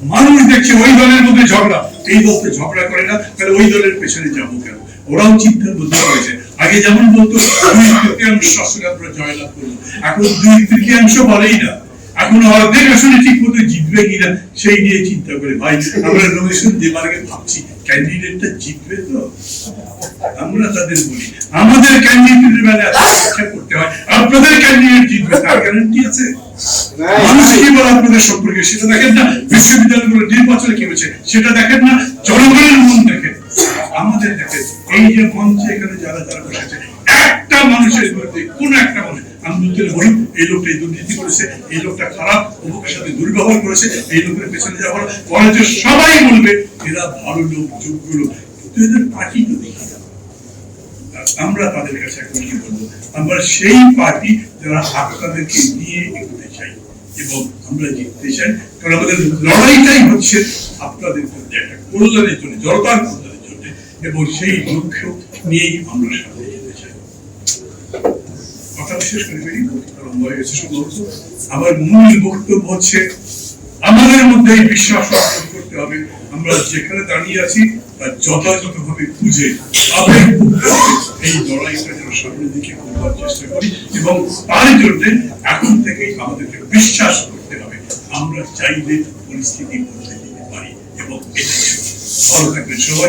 মানুষ দেখছে ওই দলের মধ্যে ঝগড়া। এই দল তো ঝগড়া করে না, তাহলে ওই দলের পেছনে যাব কেন? ওরাও চিন্তার মধ্যে পড়েছে আগে যেমন বলতো, দুই তৃতীয়াংশ শাসক আমরা জয়লাভ করব এখন দুই তৃতীয়াংশ বলেই না। এখন অর্ধেক আসলে ঠিক মতো জিতবে কিনা, সেই নিয়ে চিন্তা করে। ভাই, আমরা নমিনেশন দেবার ভাবছি ক্যান্ডিডেটটা জিতবে তো? আমরা তাদের বলি। আমাদের ক্যান্ডিডেটের বেলা গ্যারান্টি আছে? মানুষ কি বলে আপনাদের সম্পর্কে? সেটা দেখেন না বিশ্ববিদ্যালয়গুলো নির্বাচনে কি হয়েছে সেটা দেখেন না জনগণের মন দেখেন। আমাদের দেখেন এই যে মঞ্চে এখানে যারা যারা বসেছে একটা মানুষের মধ্যে কোন একটা মানুষ আমি বলতে বলি এই লোকটা এই দুর্নীতি করেছে এই লোকটা খারাপ অমুকের সাথে দুর্ব্যবহার করেছে এই লোকের পেছনে যাওয়ার কলেজে সবাই বলবে এরা ভালো লোক যোগ্য লোক। কিন্তু এদের পার্টি তো দেখি আমরা তাদের কাছে এখন কি বলব? আমরা সেই পার্টি যারা আপনাদেরকে নিয়ে এগোতে চাই এবং আমরা জিততে চাই, কারণ আমাদের লড়াইটাই হচ্ছে আপনাদের জন্য একটা কল্যাণের জন্য, জনতার কল্যাণের জন্য, এবং সেই লক্ষ্য নিয়েই আমরা সামনে যেতে চাই। কথা বিশেষ করে বেরিয়ে কারণ হয়ে গেছে আমার মূল বক্তব্য হচ্ছে, আমাদের মধ্যে এই বিশ্বাস করতে হবে আমরা যেখানে দাঁড়িয়ে আছি তা যথাযথভাবে ভাবে আবেগ এই লড়াইটা যেন সামনের দিকে করবার চেষ্টা করি এবং তার জন্য এখন থেকে আমাদেরকে বিশ্বাস করতে হবে, আমরা চাইলে পরিস্থিতি বদলে দিতে পারি এবং এটাই ভালো থাকবেন সবাই।